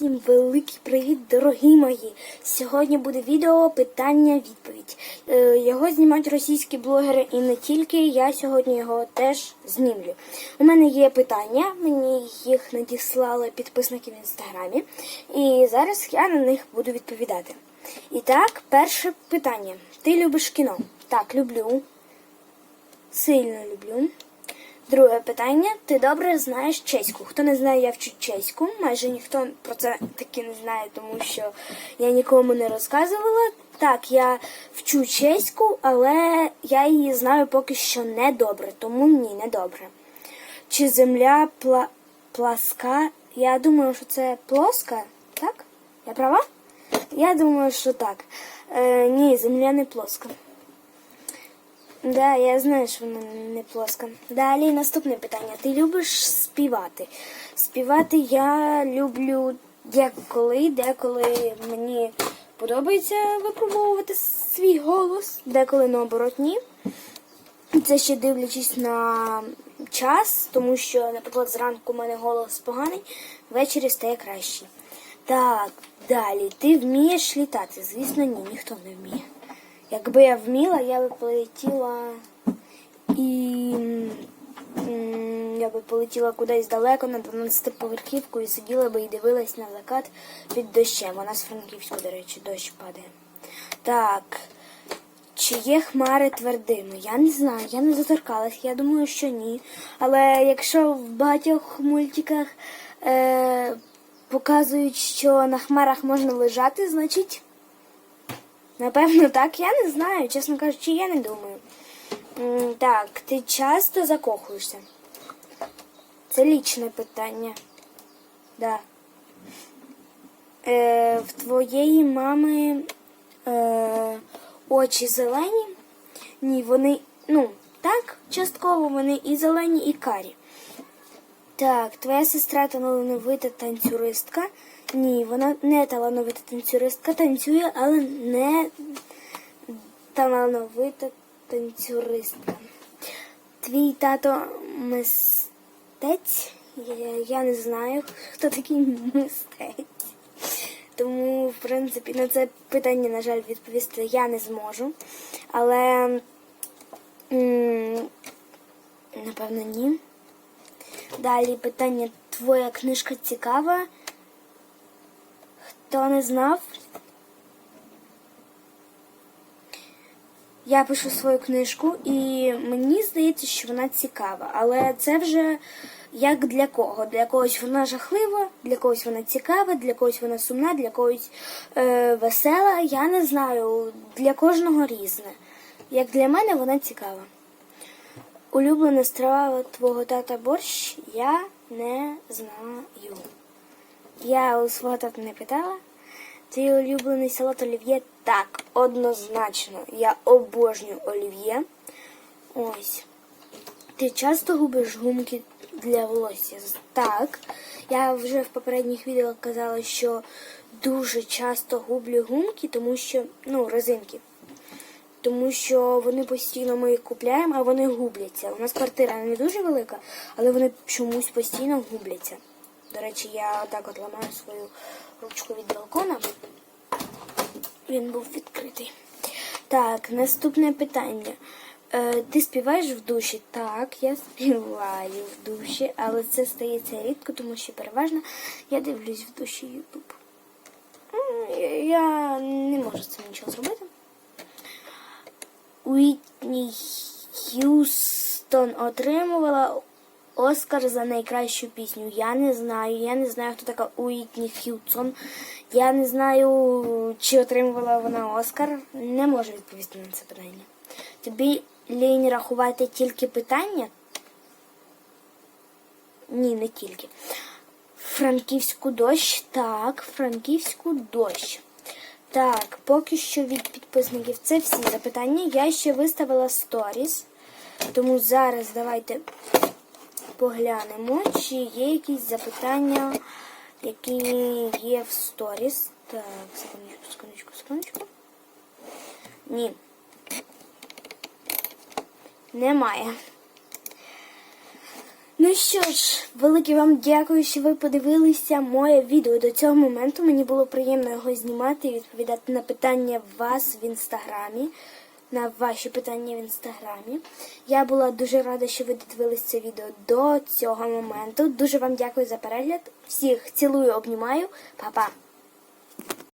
Всім великий привіт, дорогі мої! Сьогодні буде відео питання-відповідь. Е, Його знімають російські блогери і не тільки. Я сьогодні його теж знімлю. У мене є питання, мені їх надіслали підписники в інстаграмі, і зараз я на них буду відповідати. І так, перше питання: ти любиш кіно? Так, люблю. Сильно люблю. Друге питання. Ти добре знаєш чеську. Хто не знає, я вчу чеську. Майже ніхто про це таки не знає, тому що я нікому не розказувала. Так, я вчу чеську, але я її знаю поки що не добре, тому ні, не добре. Чи земля пла... пласка? Я думаю, що це плоска, так? Я права? Я думаю, що так. Е, ні, земля не плоска. Да, я знаю, що вона не плоска. Далі наступне питання. Ти любиш співати? Співати я люблю деколи, деколи мені подобається випробовувати свій голос, деколи наоборот ні. Це ще дивлячись на час, тому що, наприклад, зранку у мене голос поганий, ввечері стає кращий. Так, далі. Ти вмієш літати? Звісно, ні, ніхто не вміє. Якби я вміла, я би полетіла і я би полетіла кудись далеко на 12-поверхівку і сиділа би і дивилась на закат під дощем. У нас в Франківську, до речі, дощ падає. Так. Чи є хмари твердими? Я не знаю, я не заторкалась, я думаю, що ні. Але якщо в багатьох мультиках е, показують, що на хмарах можна лежати, значить. Напевно, так, я не знаю, чесно кажучи, я не думаю. Так, ти часто закохуєшся? Це лічне питання. Да. Е, в твоєї мами е, очі зелені? Ні, вони, ну, так, частково вони і зелені, і карі. Так, твоя сестра талановита танцюристка. Ні, вона не талановита танцюристка, танцює, але не талановита танцюристка. Твій тато мистець? Я, не знаю, хто такий мистець. Тому, в принципі, на це питання, на жаль, відповісти я не зможу. Але, напевно, ні. Далі питання: твоя книжка цікава? Хто не знав? Я пишу свою книжку, і мені здається, що вона цікава. Але це вже як для кого? Для когось вона жахлива, для когось вона цікава, для когось вона сумна, для когось е, весела. Я не знаю, для кожного різне. Як для мене, вона цікава. Улюблена страва твого тата борщ я не знаю. Я у свого тата не питала. Твій улюблений салат олів'є? Так, однозначно. Я обожнюю олів'є. Ось. Ти часто губиш гумки для волосся? Так. Я вже в попередніх відео казала, що дуже часто гублю гумки, тому що, ну, резинки. Тому що вони постійно ми їх купляємо, а вони губляться. У нас квартира не дуже велика, але вони чомусь постійно губляться. До речі, я отак от ламаю свою ручку від балкона. Він був відкритий. Так, наступне питання. Е, ти співаєш в душі? Так, я співаю в душі, але це стається рідко, тому що переважно я дивлюсь в душі Ютуб. Я не можу з цим нічого зробити. Уітні Х'юстон отримувала Оскар за найкращу пісню. Я не знаю. Я не знаю, хто така Уітні Х'юстон. Я не знаю, чи отримувала вона Оскар. Не можу відповісти на це питання. Тобі лінь рахувати тільки питання? Ні, не тільки. Франківську дощ. Так, Франківську дощ. Так, поки що від підписників це всі запитання. Я ще виставила сторіс. Тому зараз давайте поглянемо, чи є якісь запитання, які є в сторіс. Так, секундочку, секундочку, секундочку. Ні. Немає. Ну що ж, велике вам дякую, що ви подивилися моє відео до цього моменту. Мені було приємно його знімати і відповідати на питання вас в інстаграмі. На ваші питання в інстаграмі. Я була дуже рада, що ви додивились це відео до цього моменту. Дуже вам дякую за перегляд. Всіх цілую, обнімаю. Па-па!